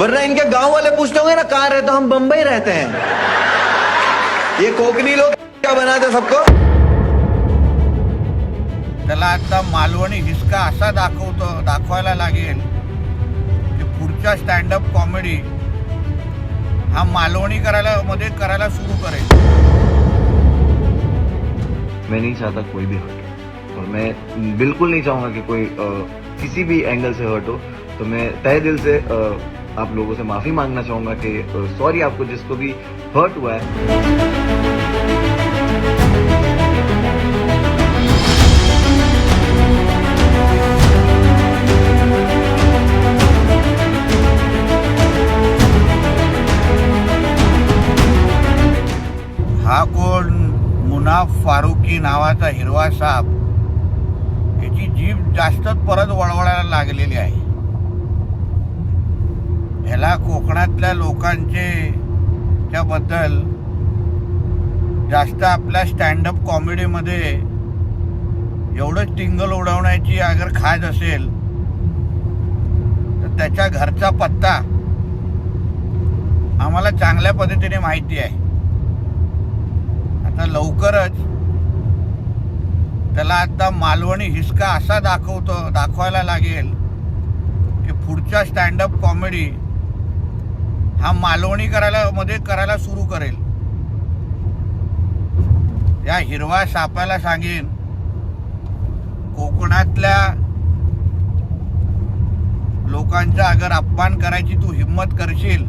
वरना इनके गाँव वाले पूछते होंगे ना कहाँ रहते हो? हम बम्बई रहते हैं। ये कोकनी लोग क्या बनाते सबको? त्याला आता मालवणी हिसका असा दाखवतो दाखवायला लागेल की पुढच्या स्टँडअप कॉमेडी हा मालवणी करायला मध्ये करायला सुरू करेल. मैं नहीं चाहता कोई भी हर्ट हो। और मैं बिल्कुल नहीं चाहूँगा कि कोई अ, किसी भी एंगल से हर्ट हो। तो मैं तय दिल से अ, आप लोगों से माफी मांगना चाहूंगा कि सॉरी आपको जिसको भी हर्ट हुआ है। हा कोण मुनाफ फारुकी नावाचा हिरवा साप याची जीभ जास्तच परत वळवळायला लागलेली आहे. ह्याला कोकणातल्या लोकांचे त्याबद्दल जास्त आपल्या स्टँडअप कॉमेडीमध्ये एवढं टिंगल उडवण्याची अगर खाज असेल तर त्याच्या घरचा पत्ता आम्हाला चांगल्या पद्धतीने माहिती आहे. आता लवकरच त्याला आता मालवणी हिसका असा दाखवतो दाखवायला लागेल की पुढच्या स्टँडअप कॉमेडी हा मालवणी करायला मध्ये करायला सुरू करेल. या हिरवा सापाला सांगेन कोकणातल्या लोकांचा अगर अपमान करायची तू हिंमत करशील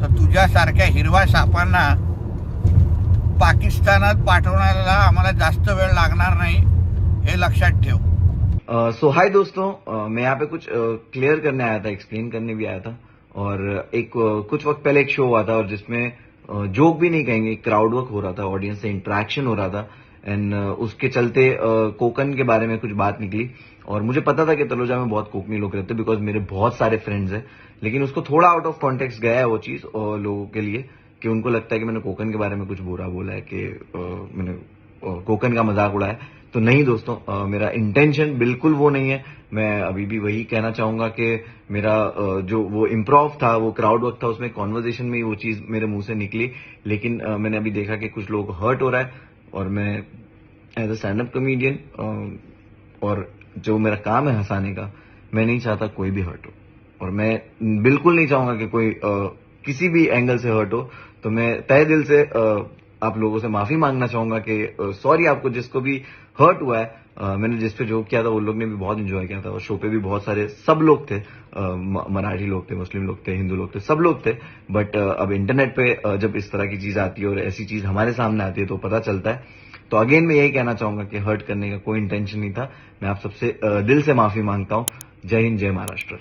तर तुझ्यासारख्या हिरवा सापांना पाकिस्तानात पाठवण्याला आम्हाला जास्त वेळ लागणार नाही हे लक्षात ठेव. सो हाय दोस्तों मैं यहाँ पे कुछ क्लियर करने आया था एक्सप्लेन करने भी आया था। और एक, कुछ वक्त पहले एक शो हुआ था और जिसमें जोक भी नहीं कहेंगे क्राउड वर्क हो रहा था ऑडियंस से इंटरेक्शन हो रहा था एंड उसके चलते कोकन के बारे में कुछ बात निकली। और मुझे पता था कि तलोजा में बहुत कोकनी लोग रहते बिकॉज़ मेरे बहुत सारे फ्रेंड्स हैं। लेकिन उसको थोड़ा आउट ऑफ़ कॉन्टेक्स्ट गया है वो चीज़ लोगों के लिए, कि उनको लगता है कि मैंने कोकन के बारे में कुछ बुरा बोला है, कि मैंने कोकन का मज़ाक उड़ाया। तो नहीं दोस्तों अ, मेरा इंटेंशन बिल्कुल वो नहीं है। मैं अभी भी वही कहना चाहूँगा कि मेरा जो वो इम्प्रोव था वो क्राउड वर्क था उसमें कॉन्वर्जेशन में वो चीज़ मेरे मुँह से निकली। लेकिन अ, मैंने अभी देखा कि कुछ लोग हर्ट हो रहा है और मैं as a stand up comedian और जो मेरा काम है हंसाने का मैं नहीं चाहता कोई भी हर्ट हो। और मैं बिल्कुल नहीं चाहूँगा कि कोई अ, किसी भी एंगल से हर्ट हो। तो मैं तय दिल से अ, आप लोगों से माफ़ी मांगना चाहूँगा कि सॉरी आपको जिसको भी हर्ट हुआ है अ, मैंने जिस पे जोक किया था वो लोग ने भी बहुत एंजॉय किया था। और शो पे भी बहुत सारे सब लोग थे मराठी लोग थे मुस्लिम लोग थे हिंदू लोग थे सब लोग थे। बट अब इंटरनेट पे अ, जब इस तरह की चीज़ आती है और ऐसी चीज़ हमारे सामने आती है तो पता चलता है। तो अगेन मैं यही कहना चाहूँगा कि हर्ट करने का कोई इंटेंशन नहीं था। मैं आप सबसे दिल से माफ़ी माँगता हूँ। जय हिंद जय महाराष्ट्र।